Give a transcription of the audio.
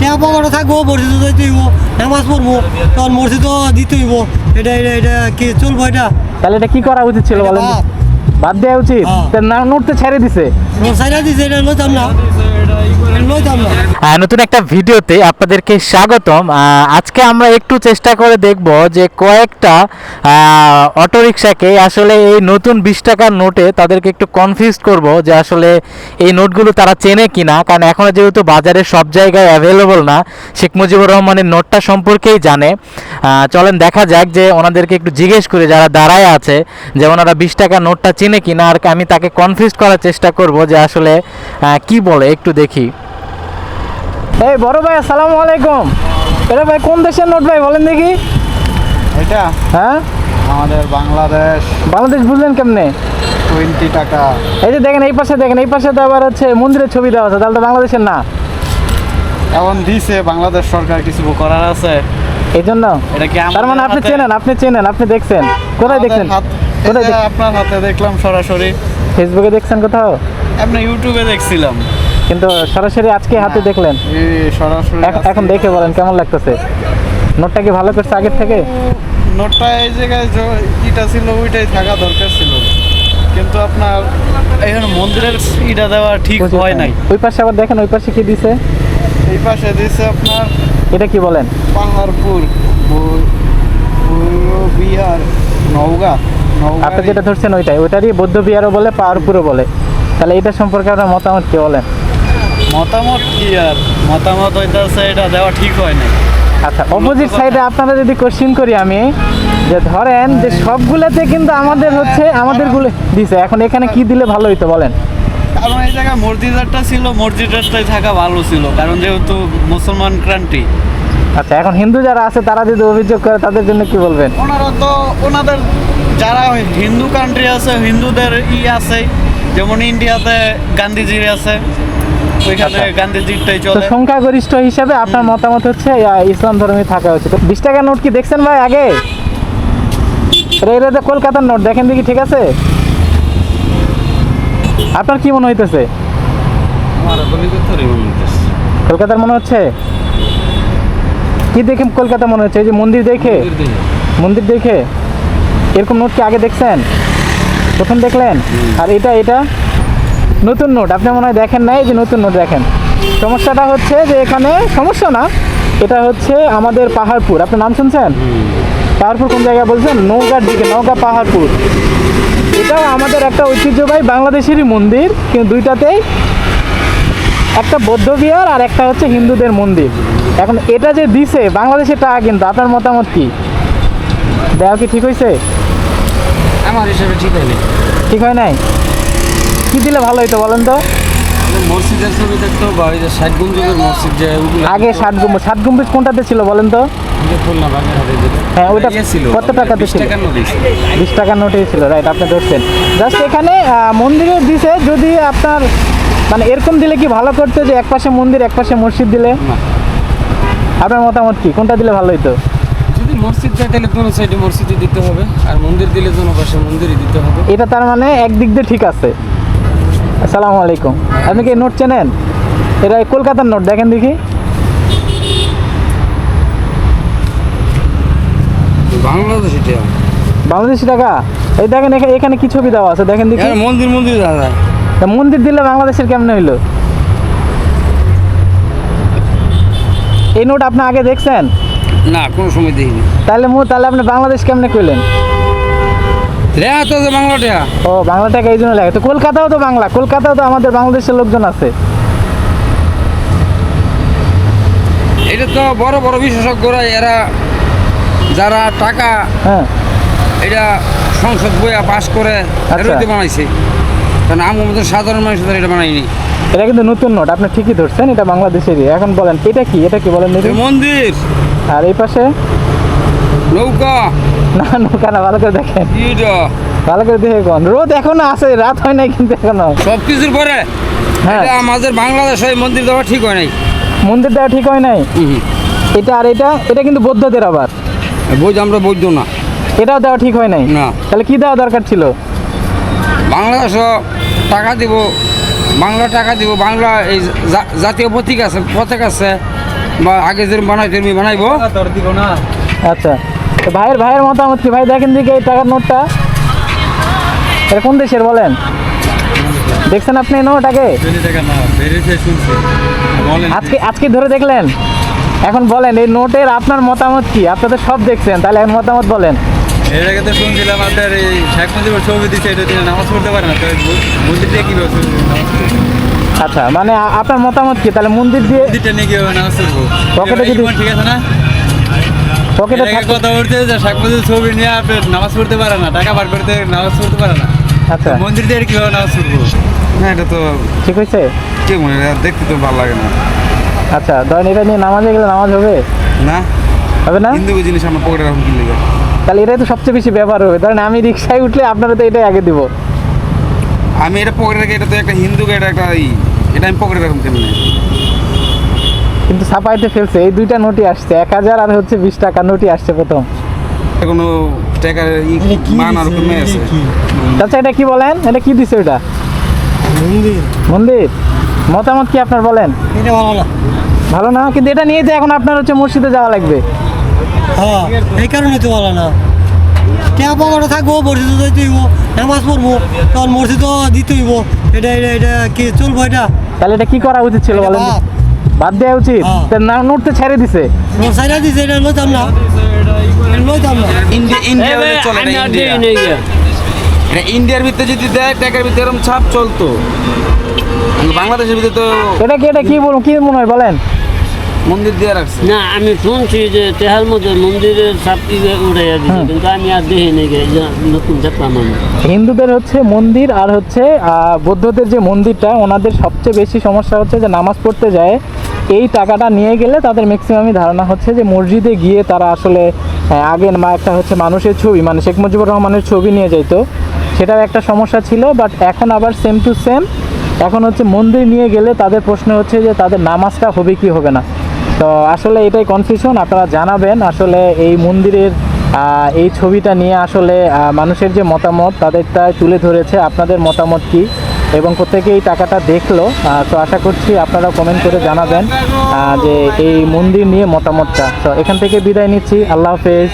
টেয়া পকেটে থাকব মসজিদে যাইতে হইব নামাজ পড়ব তখন মসজিদও দিতে হইব। এটা এটা এটা কি চলবো এটা? তাহলে এটা কি করা উচিত ছিল বলেন? বাদ। দেওয়া উচিত? হ্যাঁ। না নোট তো ছেড়ে দিছে? ছেড়ে দিছে এটা লইতাম না। নতুন একটা ভিডিওতে আপনাদেরকে স্বাগতম। আজকে আমরা একটু চেষ্টা করে দেখব যে কয়েকটা অটোরিকশাকে আসলে এই নতুন বিশ টাকার নোটে তাদেরকে একটু কনফিউজ করব যে আসলে এই নোটগুলো তারা চেনে কিনা। কারণ এখন যেহেতু বাজারে সব জায়গায় অ্যাভেলেবল না, শেখ মুজিবুর রহমানের নোটটা সম্পর্কেই জানে। চলেন দেখা যাক যে ওনাদেরকে একটু জিজ্ঞেস করে যারা দাঁড়ায় আছে যে ওনারা বিশ টাকার নোটটা চেনে কিনা। আর আমি তাকে কনফিউজ করার চেষ্টা করব যে আসলে কি বলে, একটু দেখি। এই বড় ভাই আসসালামু আলাইকুম। এটা ভাই কোন দেশের নোট ভাই বলেন দেখি। এটা? হ্যাঁ? আমাদের বাংলাদেশ। বাংলাদেশ বুঝলেন কেমনে? টোয়েন্টি টাকা। এই যে দেখেন এই পাশে দেখেন এই পাশে তো আবার হচ্ছে মন্দিরের ছবি দেওয়া আছে তাহলে তো বাংলাদেশের না। এখন দিছে বাংলাদেশ সরকার কিছু করার আছে? এই জন্য? এটা কি তার মানে আপনি চেনেন আপনি চেনেন আপনি দেখছেন। কোথায় দেখছেন? কোথায় আপনার হাতে দেখলাম সরাসরি। ফেসবুকে দেখছেন কোথাও? আপনি ইউটিউবে দেখছিলাম। কিন্তু সরাসরি আজকে হাতে দেখলেন। এই সরাসরি এখন দেখে বলেন কেমন লাগতেছে? নোটটা কি ভালো করছে আগের থেকে? নোটটা এই জায়গায় ইটা ছিল ওইটাই থাকা দরকার ছিল। কিন্তু আপনার এখন মন্দিরের ইটা দেওয়া ঠিক হয় নাই। ওই পাশে আবার দেখেন ওই পাশে কি দিছে? এই পাশে দিছে আপনার এটা কি বলেন? পাহাড়পুর বিহার নওগাঁ। আপনি যেটা ধরছেন ওইটাই। ওইটারই বৌদ্ধ বিহারও বলে পাহাড়পুরও বলে। তাহলে এটা সম্পর্কে আপনার মতামত কি বলেন? মতামত কি আর? মতামত হইতাছে এটা দেওয়া ঠিক হয় নাই। আচ্ছা অপোজিট সাইডে আপনারা যদি কোশ্চিন করি আমি যে ধরেন যে সবগুলোতে কিন্তু আমাদের হচ্ছে আমাদেরগুলো দিছে। এখন এখানে কি দিলে ভালো হইতো বলেন? কারণ এই জায়গায় মসজিদারটা ছিল মসজিদারটাই থাকা ভালো ছিল কারণ যেহেতু মুসলমান ক্রান্তি। আচ্ছা এখন হিন্দু যারা আছে তারা যদি অভিযোগ করে তাদের জন্য কি বলবেন? ওনারা তো ওনাদের যারা হিন্দু কান্ট্রি আছে হিন্দুদের ই আছে যেমন ইন্ডিয়াতে গান্ধীজির আছে ওইখানে আচ্ছা। গান্ধীজিরটাই তো চলে সংখ্যাগরিষ্ঠ হিসাবে আপনার মতামত হচ্ছে ইসলাম ধর্মে থাকা উচিত। বিশ টাকার নোট কি দেখছেন ভাই আগে? এটা এটা তো কলকাতার নোট দেখেন দেখি ঠিক আছে? আপনার কি মনে হইতেছে? কলকাতার মনে হচ্ছে? কি দেখে কলকাতা মনে হচ্ছে? এই যে মন্দির দেখে? মন্দির দেখে। এরকম নোট কি আগে দেখছেন? প্রথম দেখলেন? আর এটা এটা? নতুন নোট আপনি মনে হয় দেখেন নাই এই যে নতুন নোট দেখেন। সমস্যাটা হচ্ছে যে এখানে সমস্যা না এটা হচ্ছে আমাদের পাহাড়পুর। আপনার নাম শুনছেন? পাহাড়পুর কোন জায়গায় বলছেন? নৌকার দিকে নৌকা পাহাড়পুর। এটাও আমাদের একটা ঐতিহ্যবাহী বাংলাদেশেরই মন্দির কিন্তু দুইটাতেই একটা বৌদ্ধ বিহার আর একটা হচ্ছে হিন্দুদের মন্দির। এখন এটা যে দিছে বাংলাদেশের টাকা কিন্তু আপনার মতামত কি? দেওয়া কি ঠিক হয়েছে আমার হিসাবে ঠিক হয়নি ঠিক হয় নাই? কি দিলে ভালো হইতো বলেন তো? মসজিদের ছবি দেখতো বা ওই যে ষাট গুঞ্জুকের মসজিদ যে ওগুলো আগে ষাট গম্বুজ ষাট গম্বুজ কোনটাতে ছিল বলেন তো? হ্যাঁ ওইটা ইয়ে কত টাকাতে বিশ ছিল? বিশ টাকার নোটেই ছিল রাইট আপনি ধরছেন জাস্ট এখানে আহ, মন্দিরে দিছে যদি আপনার মানে এরকম দিলে কি ভালো করতো যে এক পাশে মন্দির এক পাশে মসজিদ দিলে? আপনার মতামত কি? কোনটা দিলে ভালো হইতো? যদি মসজিদ দেয় তাহলে দোনো সাইডে মসজিদই দিতে হবে আর মন্দির দিলে দোনো পাশে মন্দিরই দিতে হবে। এটা তার মানে একদিক দিয়ে ঠিক আছে। আসসালামু আলাইকুম। আপনি কি নোট চেনেন? এটা কলকাতার নোট দেখেন দেখি। বাংলাদেশ টাকা? এই দেখেন এখা- এখানে কি ছবি দেওয়া আছে? দেখেন দেখি। মন্দির মন্দির দাদা। তা মন্দির দিলে বাংলাদেশের কেমনে হইল? এই নোট আপনি আগে দেখছেন? না কোনো সময় দেখিনি। তাহলে তাহলে আপনি বাংলাদেশ কেমনে কইলেন রেহা তো যে বাংলাটা। ও বাংলা টাকা এই জন্য লাগে তো কলকাতাও তো বাংলা কলকাতাও তো আমাদের বাংলাদেশের লোকজন আছে। এটা তো বড় বড় বিশেষজ্ঞরা এরা যারা টাকা হ্যাঁ। এটা সংসদ বইয়া পাস করে আচ্ছা। বানাইছে। কারণ মতো সাধারণ মানুষ এটা বানাইনি। এটা কিন্তু নতুন নোট আপনি ঠিকই ধরছেন এটা বাংলাদেশেরই। এখন বলেন এটা কি? এটা কি বলেন? মন্দির। আর এই পাশে? নৌকা। না নৌকা না ভালো করে দেখেন। ভালো করে দেখে কোন রোদ এখনও আছে রাত হয় নাই কিন্তু এখনও। সব কিছুর পরে? হ্যাঁ। এটা আমাদের বাংলাদেশ হয় মন্দির দেওয়া ঠিক হয় নাই। মন্দির দেওয়া ঠিক হয় নাই? এটা আর এটা এটা কিন্তু বৌদ্ধদের আবার। বই আমরা বৈধ না। এটাও দেওয়া ঠিক হয় নাই? না। তাহলে কি দেওয়া দরকার ছিল? বাংলাদেশ টাকা দিব বাংলা টাকা দিব বাংলা এই জাতীয় প্রতীক আছে পতাকা আছে বা আগে যেরকম বানাইছে এরকম বানাইবো। আচ্ছা। তো ভাইয়ের ভাইয়ের মতামত কি? ভাই দেখেন দিকে এই টাকার নোটটা। এটা কোন দেশের বলেন? দেখছেন আপনি এই নোট আগে আজকে আজকে ধরে দেখলেন? এখন বলেন এই নোটের আপনার মতামত কি? আপনাদের সব দেখছেন তাহলে এখন মতামত বলেন। এর আগে তো শুনছিলাম আপনার এই শেখ মুজিবুর ছবি দিচ্ছে এটা তিনি নামাজ পড়তে পারে না তো মন্দির দিয়ে কীভাবে আচ্ছা মানে আপনার মতামত কি? তাহলে মন্দির দিয়ে মন্দিরটা নিয়ে কীভাবে নামাজ পড়ব? পকেটে যদি- ঠিক আছে না? পকেটে কথা বলতে যে শেখ মুজিবুর ছবি নিয়ে আপনি নামাজ পড়তে পারে না টাকা বার করতে নামাজ পড়তে পারে না। আচ্ছা। মন্দির দিয়ে কীভাবে নামাজ পড়ব? না এটা তো ঠিক হয়েছে? কে মনে হয়? দেখতে তো ভালো লাগে না। আচ্ছা ধরেন এটা নিয়ে নামাজে গেলে নামাজ হবে? না। হবে না? হিন্দু জিনিস আমরা পকেটে রাখুন কি লেগে? তাহলে এটাই তো সবচেয়ে বেশি ব্যবহার হবে। ধরেন আমি রিক্সায় উঠলে আপনারা তো এটাই আগে দিব। আমি এটা পকেটে রাখি এটা তো একটা হিন্দু এটা একটা এটা আমি পকেটে রাখুন কেন কিন্তু ছাপাইতে ফেলছে। এই দুইটা নোটই আসছে এক হাজার আর হচ্ছে বিশ টাকা নোটই আসছে প্রথম। কোনো টাকার এটা কি মান আর কমে আছে। আচ্ছা এটা কি বলেন? এটা কি দিছে ওটা মন্দির। মন্দির? মতামত কি আপনার বলেন? এটা ভালো না। ভালো না কিন্তু এটা নিয়ে যে এখন আপনার হচ্ছে মসজিদে যাওয়া লাগবে। হ্যাঁ এই কারণে তো ভালো না। টেয়া পকেটে থাকব মসজিদে যাইতে হইব নামাজ পড়ব তখন মসজিদও দিতে হইব। এটা এটা এটা কি চলবো এটা? তাহলে এটা কি করা উচিত ছিল বলেন? বাদ। দেওয়া উচিত। হ্যাঁ। না নোট তো ছেড়ে দিছে। রোড সাইডে দিছে এটা লইতাম না। লইতাম না। ইন্ডিয়া ইন্ডিয়া চলে না ইন্ডিয়া। এটা ইন্ডিয়ার ভিতরে যদি দেয় টাকার ভিতরে এরকম ছাপ চলতো। কিন্তু বাংলাদেশের ভিতরে তো এটা কি এটা কি বলুন কি মনে হয় বলেন? মন্দির দিয়ে রাখছে। না আমি শুনছি যে তেহার মধ্যে মন্দিরের সাপটি উড়াইয়া দিছে কিন্তু আমি আর দেখি নাই যে নতুন দেখলাম আমি হিন্দুদের হচ্ছে মন্দির আর হচ্ছে আহ, বৌদ্ধদের যে মন্দিরটা ওনাদের সবচেয়ে বেশি সমস্যা হচ্ছে যে নামাজ পড়তে যায় এই টাকাটা নিয়ে গেলে তাদের ম্যাক্সিমামই ধারণা হচ্ছে যে মসজিদে গিয়ে তারা আসলে আগে মা একটা হচ্ছে মানুষের ছবি মানে শেখ মুজিবুর রহমানের ছবি নিয়ে যাইতো। সেটার একটা সমস্যা ছিল বাট এখন আবার সেম টু সেম এখন হচ্ছে মন্দির নিয়ে গেলে তাদের প্রশ্ন হচ্ছে যে তাদের নামাজটা হবে কি হবে না। তো আসলে এটাই কনফিউশন আপনারা জানাবেন আসলে এই মন্দিরের এই ছবিটা নিয়ে আসলে মানুষের যে মতামত তাদেরটা তুলে ধরেছে। আপনাদের মতামত কি? এবং প্রত্যেকে এই টাকাটা দেখল। তো আশা করছি আপনারা কমেন্ট করে জানাবেন যে এই মন্দির নিয়ে মতামতটা। তো এখান থেকে বিদায় নিচ্ছি। আল্লাহ হাফেজ।